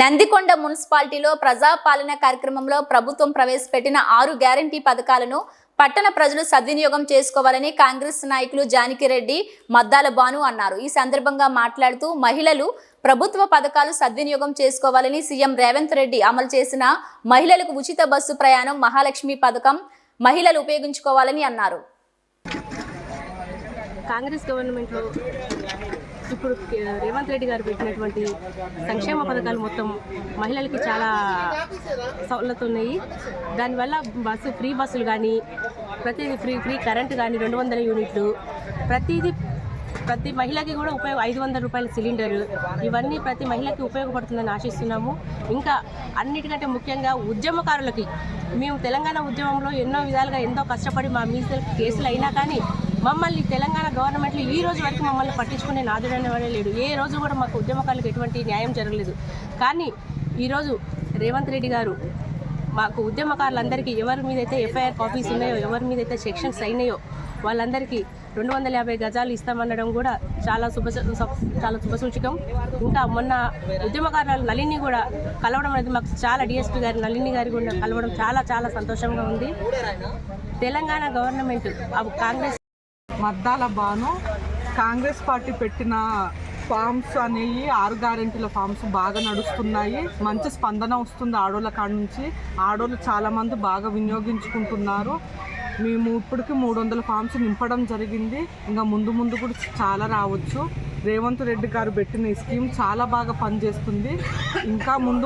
నందికొండ మున్సిపాలిటీలో ప్రజాపాలన కార్యక్రమంలో ప్రభుత్వం ప్రవేశపెట్టిన ఆరు గ్యారంటీ పథకాలను పట్టణ ప్రజలు సద్వినియోగం చేసుకోవాలని కాంగ్రెస్ నాయకులు జానకిరెడ్డి మద్దాల బాను అన్నారు. ఈ సందర్భంగా మాట్లాడుతూ మహిళలు ప్రభుత్వ పథకాలు సద్వినియోగం చేసుకోవాలని సీఎం రేవంత్ రెడ్డి అమలు చేసిన మహిళలకు ఉచిత బస్సు ప్రయాణం మహాలక్ష్మి పథకం మహిళలు ఉపయోగించుకోవాలని అన్నారు. కాంగ్రెస్ గవర్నమెంట్లో ఇప్పుడు రేవంత్ రెడ్డి గారు పెట్టినటువంటి సంక్షేమ పథకాలు మొత్తం మహిళలకి చాలా సౌలతులు ఉన్నాయి దానివల్ల బస్సు ఫ్రీ బస్సులు కానీ ప్రతిదీ ఫ్రీ ఫ్రీ కరెంట్ కానీ రెండు వందల యూనిట్లు ప్రతిదీ ప్రతి మహిళకి కూడా ఉపయోగ ఐదు వందల రూపాయల సిలిండర్ ఇవన్నీ ప్రతి మహిళకి ఉపయోగపడుతుందని ఆశిస్తున్నాము. ఇంకా అన్నిటికంటే ముఖ్యంగా ఉద్యమకారులకి మేము తెలంగాణ ఉద్యమంలో ఎన్నో విధాలుగా ఎంతో కష్టపడి మా మీద కేసులు అయినా కానీ మమ్మల్ని తెలంగాణ గవర్నమెంట్లో ఈ రోజు వరకు మమ్మల్ని పట్టించుకునే నాదుడు వాడే లేడు. ఏ రోజు కూడా మాకు ఉద్యమకారులకు ఎటువంటి న్యాయం జరగలేదు. కానీ ఈరోజు రేవంత్ రెడ్డి గారు మాకు ఉద్యమకారులందరికీ ఎవరి మీదైతే ఎఫ్ఐఆర్ కాపీస్ ఉన్నాయో ఎవరి మీద అయితే సెక్షన్స్ అయినాయో వాళ్ళందరికీ రెండు వందల యాభై గజాలు ఇస్తామనడం కూడా చాలా శుభ చాలా శుభసూచకం ఇంకా మొన్న ఉద్యమకారులు నళిని కూడా కలవడం అనేది మాకు చాలా డిఎస్పీ గారి నళిని గారి కూడా కలవడం చాలా చాలా సంతోషంగా ఉంది. తెలంగాణ గవర్నమెంట్ కాంగ్రెస్ మద్దాల బాను. కాంగ్రెస్ పార్టీ పెట్టిన ఫామ్స్ అనేవి ఆరు గ్యారెంటీల ఫామ్స్ బాగా నడుస్తున్నాయి. మంచి స్పందన వస్తుంది ఆడోళ్ళ కాడ నుంచి. ఆడోళ్ళు చాలామంది బాగా వినియోగించుకుంటున్నారు. మేము ఇప్పటికి మూడు వందల ఫామ్స్ నింపడం జరిగింది. ఇంకా ముందు ముందు కూడా చాలా రావచ్చు. రేవంత్ రెడ్డి గారు పెట్టిన ఈ స్కీమ్ చాలా బాగా పనిచేస్తుంది. ఇంకా ముందు